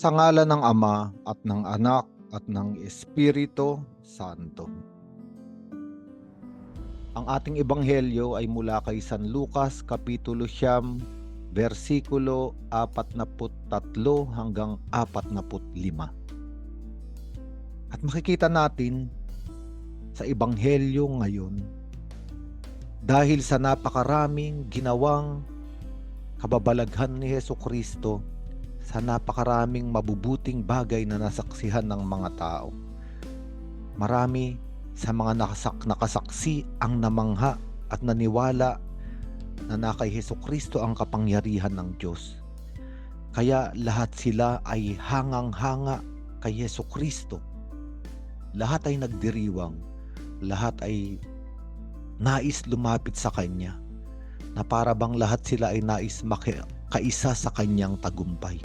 Sa ngala ng Ama at ng Anak at ng Espiritu Santo. Ang ating ebanghelyo ay mula kay San Lucas kapitulo siyam versikulo 43 hanggang 45. At makikita natin sa ebanghelyo ngayon dahil sa napakaraming ginawang kababalaghan ni Heso Kristo sa napakaraming mabubuting bagay na nasaksihan ng mga tao. Marami sa mga nakasak nakasaksi ang namangha at naniwala na na kay Heso Kristo ang kapangyarihan ng Diyos. Kaya lahat sila ay hangang-hanga kay Heso Kristo. Lahat ay nagdiriwang. Lahat ay nais lumapit sa Kanya na para bang lahat sila ay nais makaisa sa Kanyang tagumpay.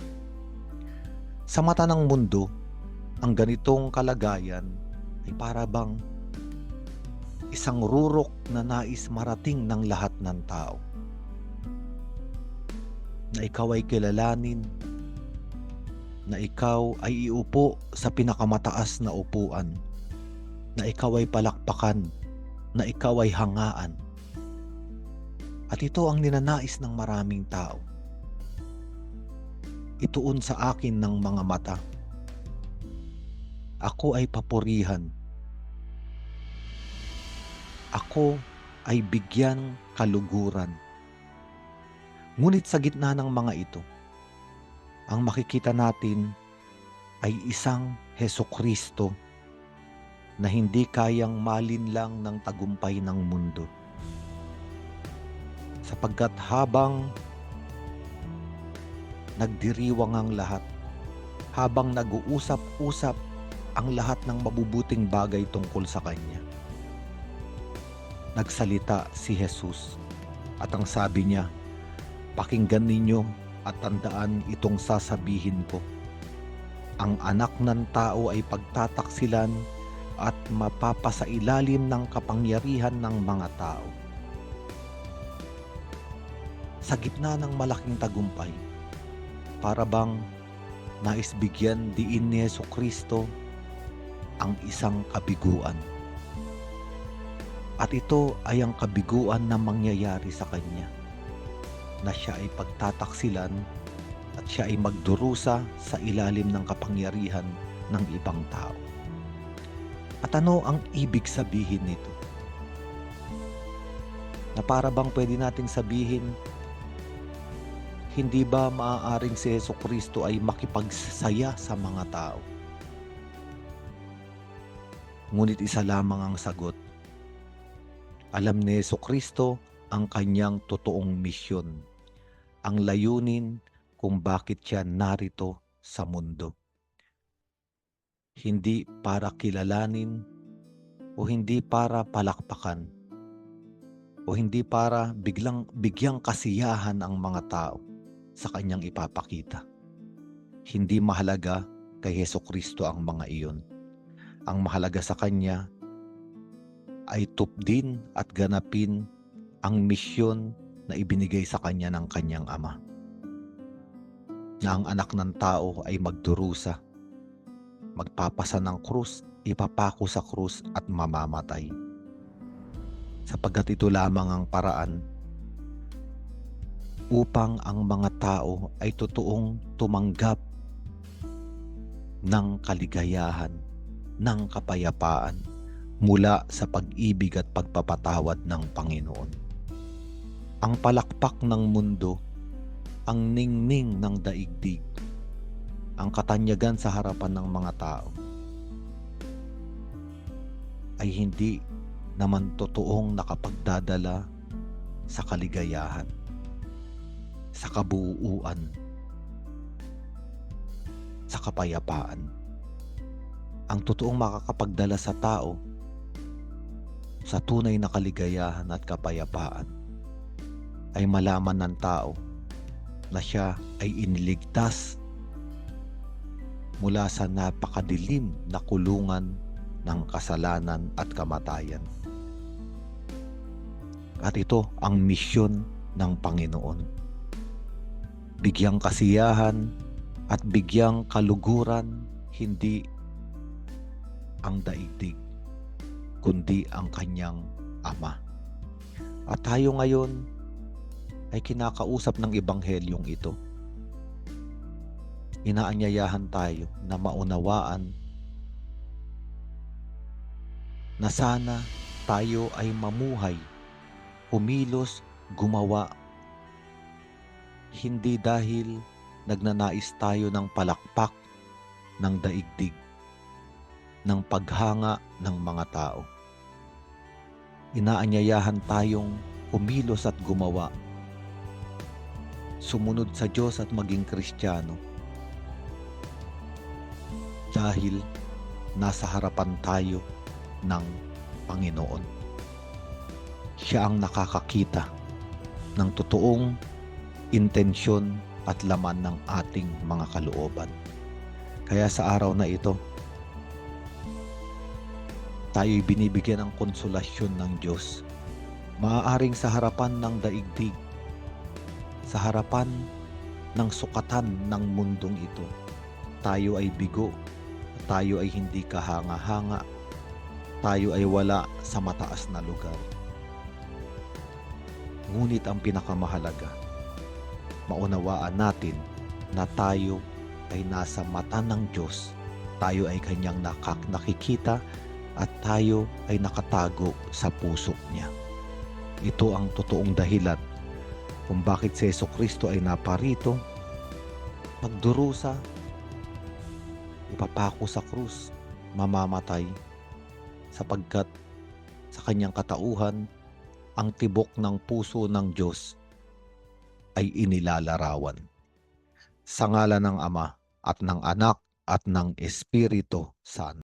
Sa mata ng mundo, ang ganitong kalagayan ay para bang isang rurok na nais marating ng lahat ng tao. Na ikaw ay kilalanin, na ikaw ay iupo sa pinakamataas na upuan, na ikaw ay palakpakan, na ikaw ay hangaan. At ito ang ninanais ng maraming tao. Ituon sa akin ng mga mata. Ako ay papurihan ako ay bigyan kaluguran. Ngunit sa gitna ng mga ito, ang makikita natin ay isang Heso Kristo na hindi kayang malinlang ng tagumpay ng mundo. Sapagkat habang nagdiriwang ang lahat, habang nag-uusap-usap ang lahat ng mabubuting bagay tungkol sa Kanya, nagsalita si Jesus. At ang sabi niya, pakinggan ninyo at tandaan itong sasabihin ko. Ang anak ng tao ay pagtataksilan at mapapasailalim ng kapangyarihan ng mga tao. Sa gitna ng malaking tagumpay, para bang nais bigyan diin ni Yeso Kristo ang isang kabiguan at ito ay ang kabiguan na mangyayari sa kanya na siya ay pagtataksilan at siya ay magdurusa sa ilalim ng kapangyarihan ng ibang tao. At ano ang ibig sabihin nito? Na para bang pwede nating sabihin, hindi ba maaaring si Yeso Kristo ay makipagsaya sa mga tao? Ngunit isa lamang ang sagot, alam ni Yeso Kristo ang kanyang totoong misyon, ang layunin kung bakit siya narito sa mundo. Hindi para kilalanin o hindi para palakpakan o hindi para biglang bigyang kasiyahan ang mga tao sa kanyang ipapakita. Hindi mahalaga kay Heso Kristo ang mga iyon. Ang mahalaga sa kanya ay tupdin at ganapin ang misyon na ibinigay sa kanya ng kanyang ama. Na ang anak ng tao ay magdurusa, magpapasa ng krus, ipapako sa krus at mamamatay. Sapagkat ito lamang ang paraan upang ang mga tao ay totoong tumanggap ng kaligayahan, ng kapayapaan, mula sa pag-ibig at pagpapatawad ng Panginoon. Ang palakpak ng mundo, ang ningning ng daigdig, ang katanyagan sa harapan ng mga tao ay hindi naman totoong nakapagdadala sa kaligayahan, sa kabuuan, sa kapayapaan. Ang totoong makakapagdala sa tao sa tunay na kaligayahan at kapayapaan ay malaman ng tao na siya ay iniligtas mula sa napakadilim na kulungan ng kasalanan at kamatayan. At ito ang misyon ng Panginoon. Bigyang kasiyahan at bigyang kaluguran hindi ang daigdig, kundi ang kanyang ama. At tayo ngayon ay kinakausap ng ebanghelyong ito. Inaanyayahan tayo na maunawaan na sana tayo ay mamuhay, kumilos, gumawa, hindi dahil nagnanais tayo ng palakpak ng daigdig, ng paghanga ng mga tao. Inaanyayahan tayong kumilos at gumawa, sumunod sa Diyos at maging Kristiyano. Dahil nasa harapan tayo ng Panginoon. Siya ang nakakakita ng totoong intensyon at laman ng ating mga kalooban. Kaya sa araw na ito, tayo'y binibigyan ng konsolasyon ng Diyos. Maaaring sa harapan ng daigdig, sa harapan ng sukatan ng mundong ito, tayo ay bigo, tayo ay hindi kahanga-hanga, tayo ay wala sa mataas na lugar. Ngunit ang pinakamahalaga, maunawaan natin na tayo ay nasa mata ng Diyos. Tayo ay kanyang nakak nakikita at tayo ay nakatago sa puso niya. Ito ang totoong dahilan kung bakit si Yeso Kristo ay naparito, magdurusa, ipapako sa krus, mamamatay, sapagkat sa kanyang katauhan, ang tibok ng puso ng Diyos ay inilalarawan. Sa ngala ng Ama at ng Anak at ng Espiritu Santo.